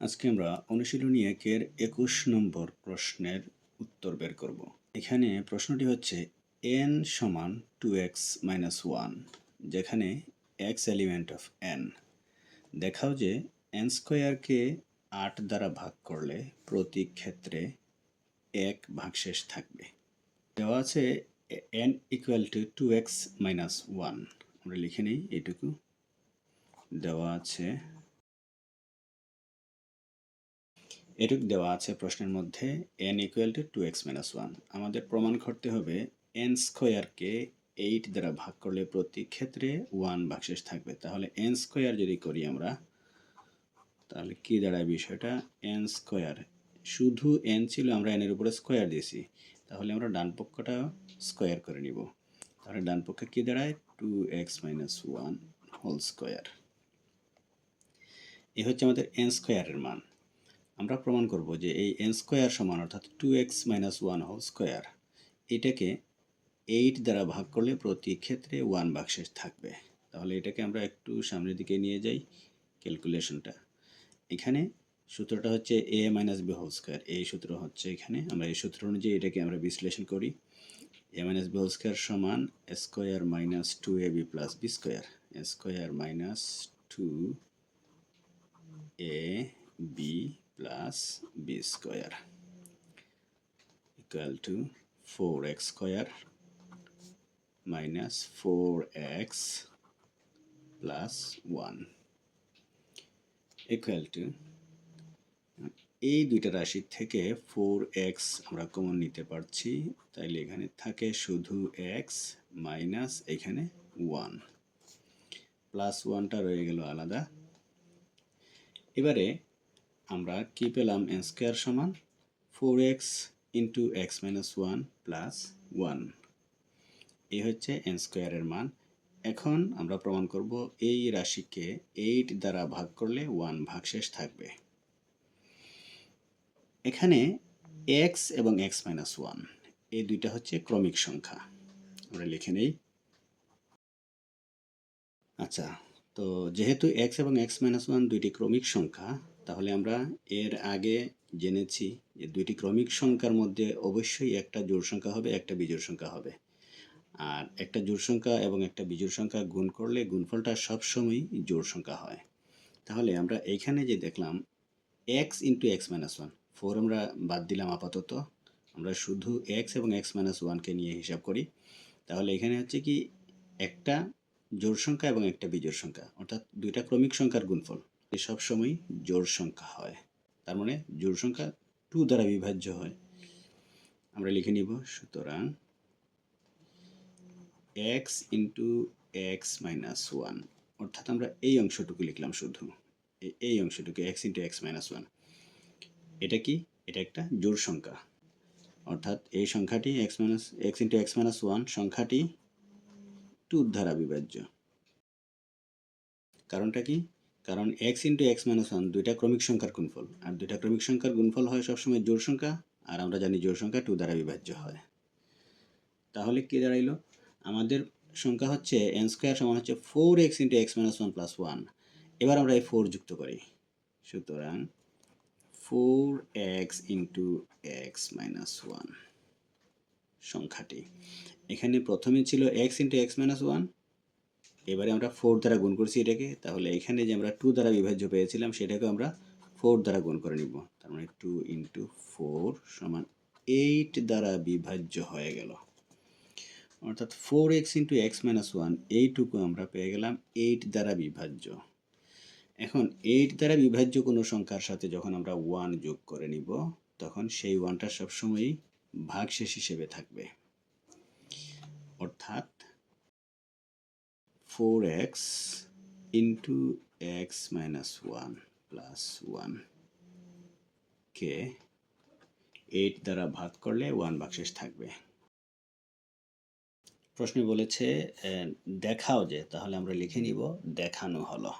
আজকে আমরা অনুশীলনী একের একুশ নম্বর প্রশ্নের উত্তর বের করব। এখানে প্রশ্নটি হচ্ছে এন সমান টু এক্স মাইনাস ওয়ান যেখানে এক্স এলিমেন্ট অফ এন দেখাও যে এন স্কোয়ারকে আট দ্বারা ভাগ করলে প্রতি ক্ষেত্রে এক ভাগশেষ থাকবে। দেওয়া আছে N equal to two X minus one আমরা লিখে নিই এইটুকু। দেওয়া আছে এটুক দেওয়া আছে প্রশ্নের মধ্যে N equal to two X minus one আমাদের প্রমাণ করতে হবে এন স্কোয়ারকে এইট দ্বারা ভাগ করলে প্রতি ক্ষেত্রে ওয়ান ভাগশেষ থাকবে। তাহলে এন স্কোয়ার যদি করি আমরা, তাহলে কি দাঁড়ায় বিষয়টা? এন স্কোয়ার শুধু এন ছিল আমরা এনের উপরে স্কোয়ার দিয়েছি। তাহলে আমরা ডান পক্ষটা স্কোয়ার করে নিব। তাহলে ডান পক্ষে কী দাঁড়ায়? Two X minus one whole square এ হচ্ছে আমাদের এন স্কোয়ারের মান। আমরা প্রমাণ করব যে এই এন স্কোয়ার সমান অর্থাৎ two X minus one whole square এটাকে এইট দ্বারা ভাগ করলে প্রতি ক্ষেত্রে ওয়ান বাক্সেস থাকবে। তাহলে এটাকে আমরা একটু সামনের দিকে নিয়ে যাই ক্যালকুলেশনটা এখানে সূত্রটা হচ্ছে A minus B whole square এই সূত্র হচ্ছে এখানে। আমরা এই সূত্র অনুযায়ী এটাকে আমরা বিশ্লেষণ করি। A minus B whole square সমান square minus two A B plus B square square minus two A B plus b square equal to 4x square minus 4x plus 1 equal to, এই দুইটা রাশি থেকে ফোর এক্স আমরা common নিতে পারছি, তাইলে এখানে থাকে শুধু এক্স মাইনাস এখানে ওয়ান প্লাস ওয়ানটা রয়ে গেল আলাদা। এবারে আমরা কি পেলাম? এন স্কোয়ার সমান four X into X minus one plus one এই হচ্ছে এন স্কোয়ারের মান। এখন আমরা প্রমাণ করব এই রাশিকে এইট দ্বারা ভাগ করলে ওয়ান ভাগশেষ থাকবে। এখানে এক্স এবং এক্স মাইনাস ওয়ান এই দুইটা হচ্ছে ক্রমিক সংখ্যা। আমরা লিখে নেই। আচ্ছা তো যেহেতু এক্স এবং এক্স মাইনাস ওয়ান দুইটি ক্রমিক সংখ্যা তাহলে আমরা এর আগে জেনেছি যে দুইটি ক্রমিক সংখ্যার মধ্যে অবশ্যই একটা জোড় সংখ্যা হবে, একটা বিজোড় সংখ্যা হবে। আর একটা জোড় সংখ্যা এবং একটা বিজোড় সংখ্যা গুণ করলে গুণফলটা সবসময়ই জোড় সংখ্যা হয়। তাহলে আমরা এইখানে যে দেখলাম X into X minus one four আমরা বাদ দিলাম আপাতত। আমরা শুধু এক্স এবং এক্স মাইনাস ওয়ানকে নিয়ে হিসাব করি। তাহলে এখানে হচ্ছে কি, একটা জোড় সংখ্যা এবং একটা বিজোড় সংখ্যা, অর্থাৎ দুইটা ক্রমিক সংখ্যার গুণফল। এ সবসময় জোড় সংখ্যা হয়। তার মানে জোড় সংখ্যা টু দ্বারা বিভাজ্য হয়। আমরা লিখে নিব, সুতরাং X into X minus one. অর্থাৎ আমরা এই অংশটুকু লিখলাম শুধু। এই অংশটুকু, X into X minus one. এটা কি? এটা একটা জোড় সংখ্যা। অর্থাৎ এই সংখ্যাটি X minus, X into X minus one সংখ্যাটি টু দ্বারা বিভাজ্য। কারণটা কি? কারণ X into X minus one দুইটা ক্রমিক সংখ্যার গুণফল। আর দুইটা ক্রমিক সংখ্যার গুণফল হয় সবসময় জোড় সংখ্যা, আর আমরা জানি জোড় সংখ্যা টু দ্বারা বিভাজ্য হয়। তাহলে কী দাঁড়াইলো? আমাদের সংখ্যা হচ্ছে এন স্কোয়ার সমান হচ্ছে four X into X minus one plus one এবার আমরা এই ফোর যুক্ত করি। সুতরাং four X into X minus one সংখ্যাটি। এখানে প্রথমে ছিল X into X minus one এবারে আমরা ফোর দ্বারা গুণ করছি এটাকে, তাহলে এখানে যে আমরা টু দ্বারা বিভাজ্য পেয়েছিলাম সেটাকে আমরা ফোর দ্বারা গুণ করে নিব। তার মানে টু ইন্টু ফোর সমান এইট দ্বারা বিভাজ্য হয়ে গেল। অর্থাৎ four X into X minus one এইটুকু আমরা পেয়ে গেলাম এইট দ্বারা বিভাজ্য। এখন এইট দ্বারা বিভাজ্য কোনো সংখ্যার সাথে যখন আমরা ওয়ান যোগ করে নিব, তখন সেই ওয়ানটা সবসময়ই ভাগশেষ হিসেবে থাকবে। অর্থাৎ four X into X minus one plus one কে এইট দ্বারা ভাগ করলে ওয়ান বাক্সেস থাকবে। প্রশ্নে বলেছে দেখাও যে, তাহলে আমরা লিখে নিব, দেখানো হলো।